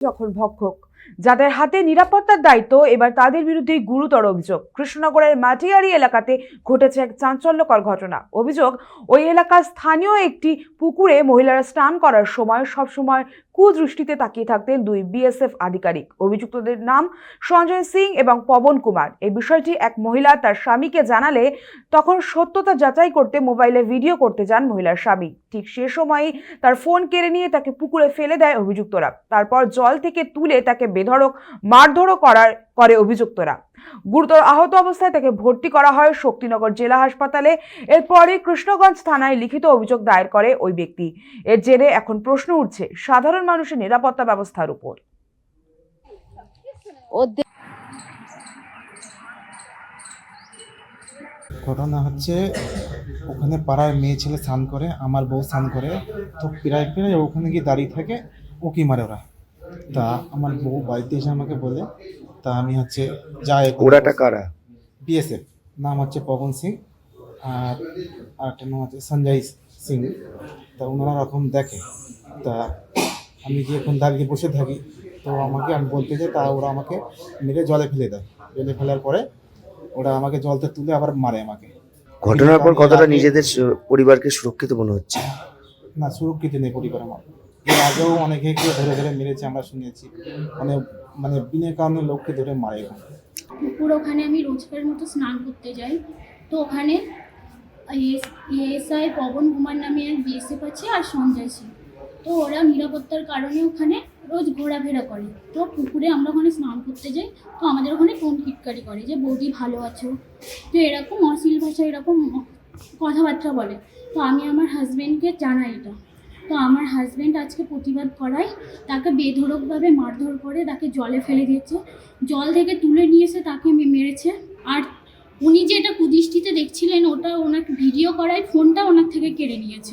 যখন ভক্ষক যাদের হাতে নিরাপত্তার দায়িত্ব, এবার তাদের বিরুদ্ধে গুরুতর অভিযোগ। কৃষ্ণনগরের মাটিয়ারি এলাকাতে ঘটেছে এক চাঞ্চল্যকর ঘটনা। অভিযোগ, ওই এলাকার স্থানীয় একটি পুকুরে মহিলারা স্নান করার সময় সবসময় কুদৃষ্টিতে তাকিয়ে থাকতেন দুই বিএসএফ আধিকারিক। অভিযুক্তদের নাম সঞ্জয় সিং এবং পবন কুমার। এই বিষয়টি এক মহিলা তার স্বামীকে জানালে তখন সত্যতা যাচাই করতে মোবাইলে ভিডিও করতে যান মহিলার স্বামী। ঠিক সে সময়ই তার ফোন কেড়ে নিয়ে তাকে পুকুরে ফেলে দেয় অভিযুক্তরা। তারপর জল থেকে তুলে তাকে বেধড়ক, মারধরও করার, করে অভিযুক্তরা। গুরুতর আহত অবস্থায় তাকে ভর্তি করা হয় শক্তিনগর জেলা হাসপাতালে। এরপরে কৃষ্ণগঞ্জ থানায় লিখিত অভিযোগ দায়ের করে ওই ব্যক্তি। এর জেরে এখন প্রশ্ন উঠছে সাধারণ মানুষের নিরাপত্তা ব্যবস্থার উপর। ঘটনা হচ্ছে, ওখানে পাড়ার মেয়ে ছেলে স্নান করে, আমার বউ স্নান করে, তো প্রায় প্রায় ওখানে গিয়ে দাঁড়িয়ে থাকে, উকি মারে ওরা। তা আমার বউ বাড়িতে এসে আমাকে বলে তা আমি হচ্ছে যাই ওরাটা কারা? বিএসএফ নাম হচ্ছে পবন সিং আর আরেকটা নাম হচ্ছে সঞ্জয় সিং। তা ওনারা রকম দেখে তা আমি গিয়ে এখন দাঁড়িয়ে বসে থাকি। তো আমাকে আমি বলতে যাই তা ওরা আমাকে মেরে জলে ফেলে দেয়। জলে ফেলার পরে ওরা আমাকে জলতে তুলে আবার মারে আমাকে। ঘটনার পর কতটা নিজেদের পরিবারকে সুরক্ষিত মনে হচ্ছে? না সুরক্ষিত নেই পরিবার আমার এর আগেও অনেকে ধরে ধরে মেরেছে আমরা শুনেছি। মানে মানে বিনা কারণে লোককে ধরে মারে পুকুর ওখানে আমি রোজকার মতো স্নান করতে যাই। তো ওখানে এএসআই পবন কুমার নামে এক বিএসএফ আছে আর সঞ্জয় সিং। তো ওরা নিরাপত্তার কারণে ওখানে রোজ ঘোরাফেরা করে। তো পুকুরে আমরা ওখানে স্নান করতে যাই। তো আমাদের ওখানে ফোন কিটকারি করে যে, বৌদি ভালো আছো? তো এরকম অশ্লীল ভাষা এরকম কথাবার্তা বলে। তো আমি আমার হাজব্যান্ডকে জানাই এটা। তো আমার হাজব্যান্ড আজকে প্রতিবাদ করায়, তাকে বেধরকভাবে মারধর করে, তাকে জলে ফেলে দিয়েছে। জল থেকে তুলে নিয়ে এসে তাকে মেরেছে। আর উনি যেটা কুদৃষ্টিতে দেখছিলেন, ওটা ওনাকে ভিডিও করায়, ফোনটা ওনার থেকে কেড়ে নিয়েছে।